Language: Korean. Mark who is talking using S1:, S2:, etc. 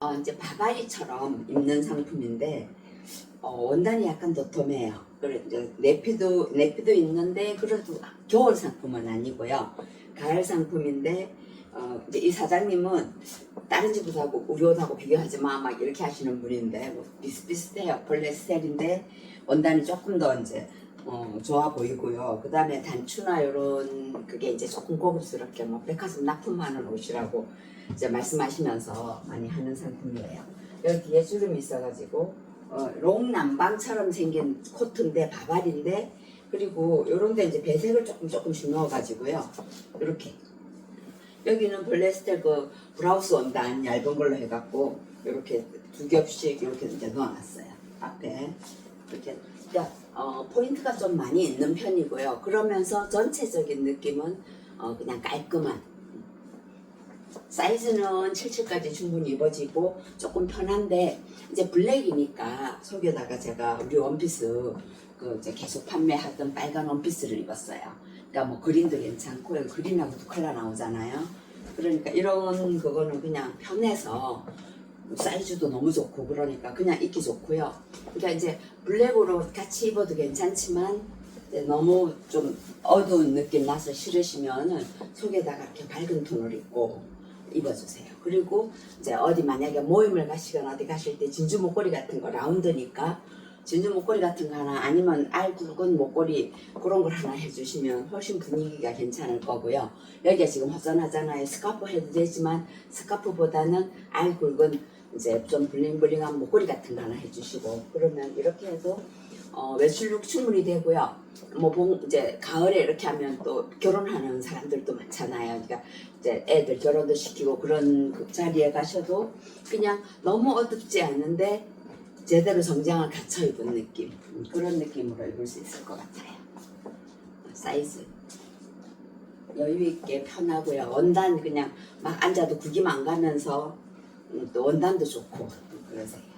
S1: 어, 이제 바바리처럼 입는 상품인데 어, 원단이 약간 도톰해요. 그래 내피도 내피도 있는데 그래도 겨울 상품은 아니고요. 가을 상품인데 어, 이제 이 사장님은 다른 집하고 우리 옷하고 비교하지 마 막 이렇게 하시는 분인데 뭐 비슷비슷해요. 폴리에스테르인데 원단이 조금 더 이제 어, 좋아 보이고요. 그 다음에 단추나 이런 그게 이제 조금 고급스럽게 뭐 백화점 납품하는 옷이라고 이제 말씀하시면서 많이 하는 상품이에요. 여기 뒤에 주름이 있어가지고 어, 롱 남방처럼 생긴 코트인데 바발인데 그리고 요런데 이제 배색을 조금 조금씩 넣어가지고요. 이렇게 여기는 폴리에스테 그 브라우스 원단 얇은 걸로 해갖고 이렇게 두 겹씩 이렇게 이제 넣어놨어요. 앞에 이렇게 어, 포인트가 좀 많이 있는 편이고요. 그러면서 전체적인 느낌은 어, 그냥 깔끔한 사이즈는 77까지 충분히 입어지고 조금 편한데 이제 블랙이니까 속에다가 제가 우리 원피스 그 이제 계속 판매하던 빨간 원피스를 입었어요. 그러니까 뭐 그린도 괜찮고 여기 그린하고 두 컬러 나오잖아요. 그러니까 이런 그거는 그냥 편해서 사이즈도 너무 좋고 그러니까 그냥 입기 좋고요. 그러니까 이제 블랙으로 같이 입어도 괜찮지만 너무 좀 어두운 느낌 나서 싫으시면은 속에다가 이렇게 밝은 톤을 입고 입어주세요. 그리고 이제 어디 만약에 모임을 가시거나 어디 가실 때 진주 목걸이 같은 거 라운드니까 진주 목걸이 같은 거 하나 아니면 알 굵은 목걸이 그런 걸 하나 해주시면 훨씬 분위기가 괜찮을 거고요. 여기가 지금 허전하잖아요. 스카프 해도 되지만 스카프보다는 알 굵은 이제 좀 블링블링한 목걸이 같은 거 하나 해주시고 그러면 이렇게 해도 어, 외출룩 충분히 되고요. 뭐 봉, 이제 가을에 이렇게 하면 또 결혼하는 사람들도 많잖아요. 그러니까 이제 애들 결혼도 시키고 그런 그 자리에 가셔도 그냥 너무 어둡지 않은데 제대로 정장을 갖춰 입은 느낌 음, 그런 느낌으로 입을 수 있을 것 같아요. 사이즈 여유 있게 편하고요. 원단 그냥 막 앉아도 구김 안 가면서 음, 또 원단도 좋고 그러세요.